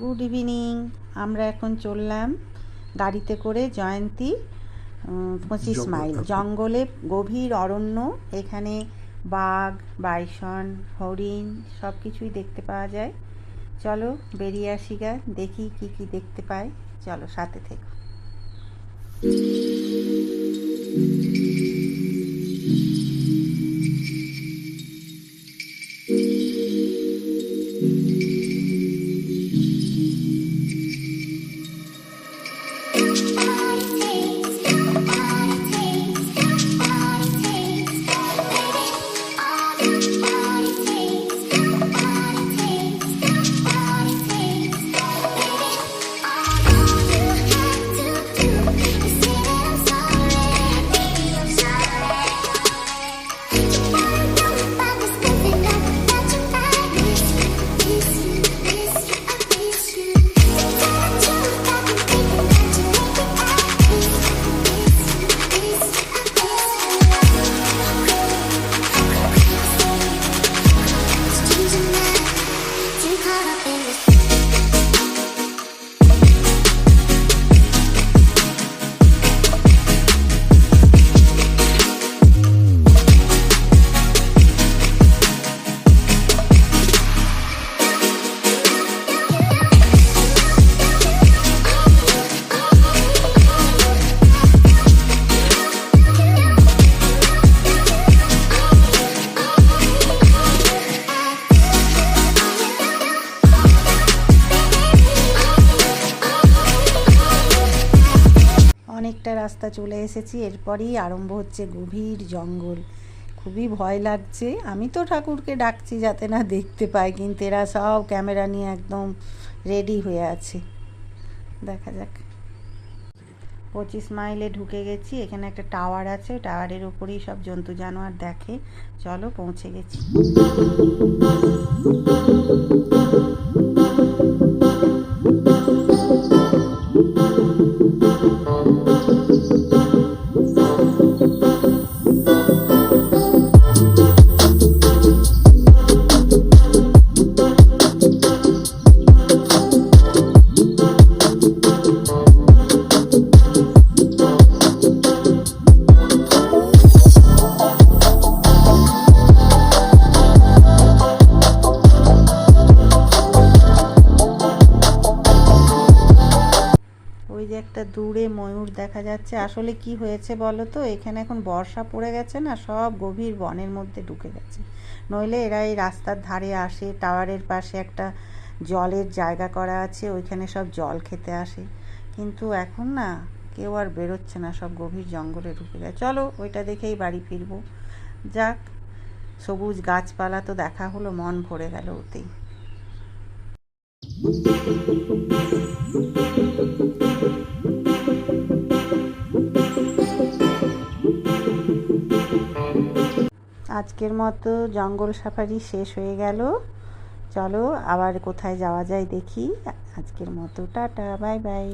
Good evening আমরা এখন চললাম গাড়িতে করে জয়ন্তী পঁচিশ মাইল। জঙ্গলে গভীর অরণ্য এখানে বাঘ বাইসন হরিণ সব কিছুই দেখতে পাওয়া যায়। চলো বেরিয়ে আসি গা দেখি কি কি দেখতে পাই। চলো সাথে থেকে। অনেকটা রাস্তা চলে এসেছি, এরপরই আরম্ভ হচ্ছে গভীর জঙ্গল। খুবই ভয় লাগছে। আমি তো ঠাকুরকে ডাকছি যাতে না দেখতে পাই কিন্তু এরা সব ক্যামেরা নিয়ে একদম রেডি হয়ে আছে। দেখা যাক। পঁচিশ মাইলে ঢুকে গেছি, এখানে একটা টাওয়ার আছে, টাওয়ারের উপরেই সব জন্তু জানোয়ার দেখে। চলো পৌঁছে গেছি। ওই যে একটা দূরে ময়ূর দেখা যাচ্ছে। আসলে কি হয়েছে বলো তো? এখানে এখন বর্ষা পড়ে গেছে না, সব গভীর বনের মধ্যে ঢুকে গেছে। নইলে এরা এই রাস্তার ধারে আসে, টাওয়ারের পাশে একটা জলের জায়গা করা আছে, ওইখানে সব জল খেতে আসে। কিন্তু এখন না, কেউ আর বেরোচ্ছে না, সব গভীর জঙ্গলে ঢুকে গেছে চলো ওইটা দেখেই বাড়ি ফিরবো। যাক, সবুজ গাছপালা তো দেখা হলো, মন ভরে গেল ওতেই। আজকের মতো জঙ্গল সাফারি শেষ হয়ে গেল। চলো আবার কোথায় যাওয়া যায় দেখি। আজকের মতো, টাটা, বাই বাই।